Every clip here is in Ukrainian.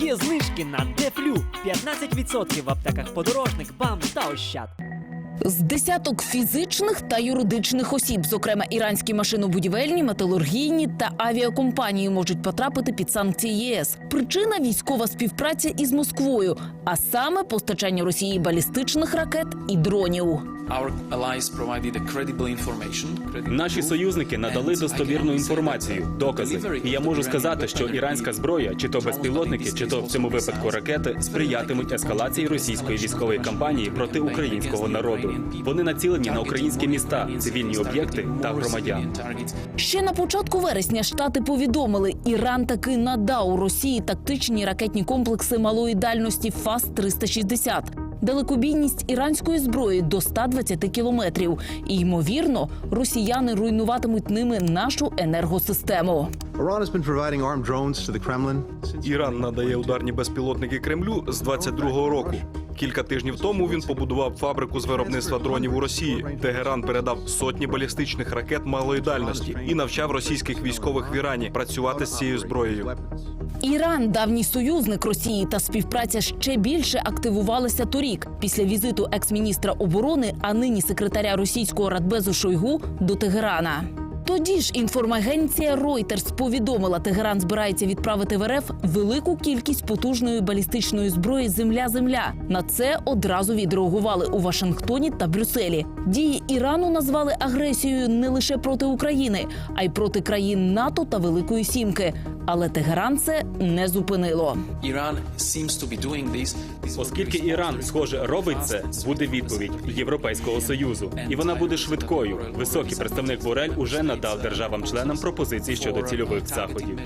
Є знижки на Дефлю 15% в аптеках подорожник, бам та ощад. З десяток фізичних та юридичних осіб, зокрема іранські машинобудівельні, металургійні та авіакомпанії, можуть потрапити під санкції ЄС. Причина військова співпраця із Москвою, а саме постачання Росії балістичних ракет і дронів. Our allies provided a credible information. credible Наші союзники надали достовірну інформацію, докази. І я можу сказати, що іранська зброя, чи то безпілотники, чи то в цьому випадку ракети, сприятимуть ескалації російської військової кампанії проти українського народу. Вони націлені на українські міста, цивільні об'єкти та громадян. Ще на початку вересня штати повідомили, Іран таки надав Росії тактичні ракетні комплекси малої дальності ФАС-360. Далекобійність іранської зброї до 120 кілометрів. І ймовірно, росіяни руйнуватимуть ними нашу енергосистему. Іран надає ударні безпілотники Кремлю з 22-го року. Кілька тижнів тому він побудував фабрику з виробництва дронів у Росії. Тегеран передав сотні балістичних ракет малої дальності і навчав російських військових в Ірані працювати з цією зброєю. Іран давній союзник Росії та співпраця ще більше активувалася торік після візиту екс-міністра оборони, а нині секретаря російського радбезу Шойгу до Тегерана. Тоді ж інформагенція Reuters повідомила, Тегеран збирається відправити в РФ велику кількість потужної балістичної зброї Земля-Земля. На це одразу відреагували у Вашингтоні та Брюсселі. Дії Ірану назвали агресією не лише проти України, а й проти країн НАТО та Великої Сімки. Але Тегеран це не зупинило. Оскільки Іран, схоже, робить це, буде відповідь Європейського союзу, і вона буде швидкою. Високий представник Борель уже надав державам-членам пропозиції щодо цільових заходів.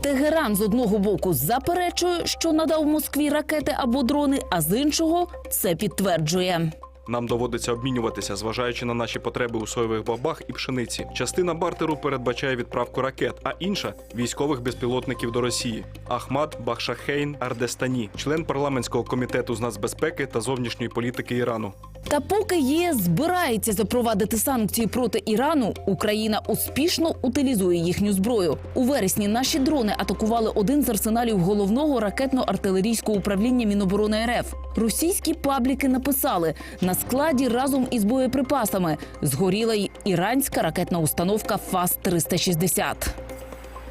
Тегеран з одного боку заперечує, що надав Москві ракети або дрони, а з іншого це підтверджує. Нам доводиться обмінюватися, зважаючи на наші потреби у соєвих бабах і пшениці. Частина бартеру передбачає відправку ракет, а інша військових безпілотників до Росії. Ахмад Бахшахейн Ардестані, член парламентського комітету з нацбезпеки та зовнішньої політики Ірану. Та поки ЄС збирається запровадити санкції проти Ірану, Україна успішно утилізує їхню зброю. У вересні наші дрони атакували один з арсеналів головного ракетно-артилерійського управління Міноборони РФ. Російські пабліки написали на складі разом із боєприпасами згоріла й іранська ракетна установка ФАС 360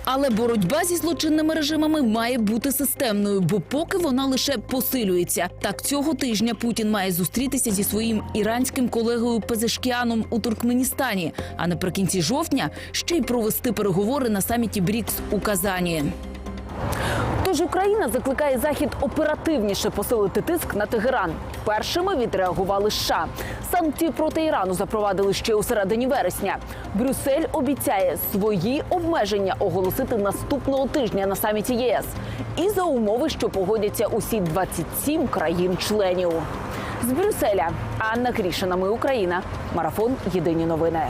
але боротьба зі злочинними режимами має бути системною, бо поки вона лише посилюється. Так цього тижня Путін має зустрітися зі своїм іранським колегою Пезешкіаном у Туркменістані, а наприкінці жовтня ще й провести переговори на саміті БРІКС у Казані. Тож Україна закликає Захід оперативніше посилити тиск на Тегеран. Першими відреагували США. Санкції проти Ірану запровадили ще у середині вересня. Брюссель обіцяє свої обмеження оголосити наступного тижня на саміті ЄС. І за умови, що погодяться усі 27 країн-членів. З Брюсселя Анна Крішина. Ми Україна. Марафон Єдині новини.